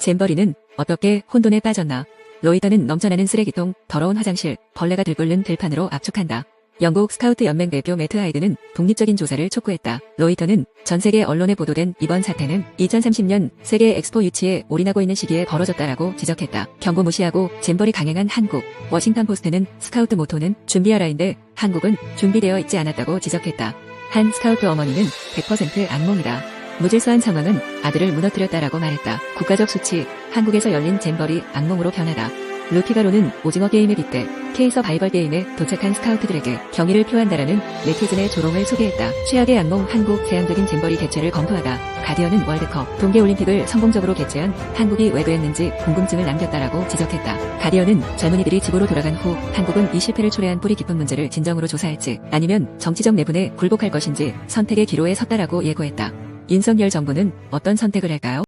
잼버리는 어떻게 혼돈에 빠졌나. 로이터는 넘쳐나는 쓰레기통, 더러운 화장실, 벌레가 들끓는 들판으로 압축한다. 영국 스카우트 연맹 대표 매트 하이드는 독립적인 조사를 촉구했다. 로이터는 전 세계 언론에 보도된 이번 사태는 2030년 세계 엑스포 유치에 올인하고 있는 시기에 벌어졌다라고 지적했다. 경고 무시하고 잼버리 강행한 한국. 워싱턴 포스트는 스카우트 모토는 준비하라인데 한국은 준비되어 있지 않았다고 지적했다. 한 스카우트 어머니는 100% 악몽이다. 무질서한 상황은 아들을 무너뜨렸다라고 말했다. 국가적 수치, 한국에서 열린 잼버리 악몽으로 변하다. 루피가로는 오징어 게임에 빗대 케이서 바이벌 게임에 도착한 스카우트들에게 경의를 표한다라는 네티즌의 조롱을 소개했다. 최악의 악몽 한국 제한적인 잼버리 개최를 검토하다. 가디언은 월드컵 동계올림픽을 성공적으로 개최한 한국이 왜 그랬는지 궁금증을 남겼다라고 지적했다. 가디언은 젊은이들이 집으로 돌아간 후 한국은 이 실패를 초래한 뿌리 깊은 문제를 진정으로 조사할지 아니면 정치적 내분에 굴복할 것인지 선택의 기로에 섰다라고 예고했다. 윤석열 정부는 어떤 선택을 할까요?